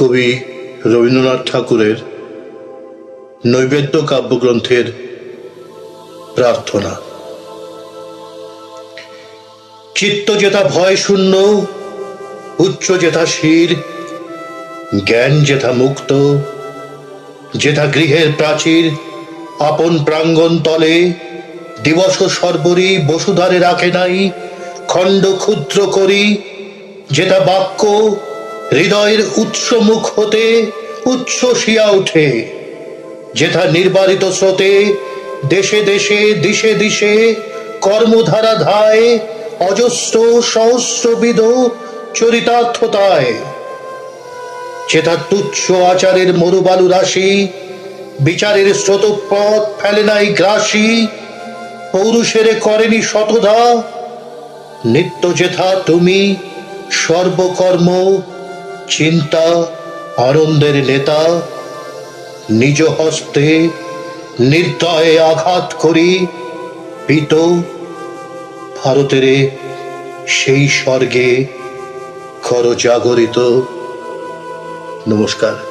কবি রবীন্দ্রনাথ ঠাকুরের নৈবেদ্য কাব্যগ্রন্থের প্রার্থনা। চিত্ত যেথা ভয় শূন্য, উচ্চ যেথা শির, জ্ঞান যেথা মুক্ত, যেথা গৃহের প্রাচীর, আপন প্রাঙ্গণ তলে, দিবস সর্বরি বসুধারে রাখে নাই, খণ্ড ক্ষুদ্র করি যেটা বাক্য হৃদয়ের উৎস মুখ হতে উচ্ছ্বসিয়া উঠে যেথা নির্বারিত স্রোতে দেশে দেশে, দিশে দিশে, কর্মধারা ধায়, অজস্র সহস্রবিধ চরিতার্থতায়। যেথা তুচ্ছ আচারের মরুবালু রাশি, বিচারের স্রোতপথ ফেলে নাই গ্রাসী, পৌরুষেরে করেনি শতধা, নিত্য যেথা তুমি সর্বকর্ম চিন্তা, আনন্দের নেতা, নিজ হস্তে নির্দয়ে আঘাত করি পিত ভারতের সেই স্বর্গে কর জাগরিত নমস্কার।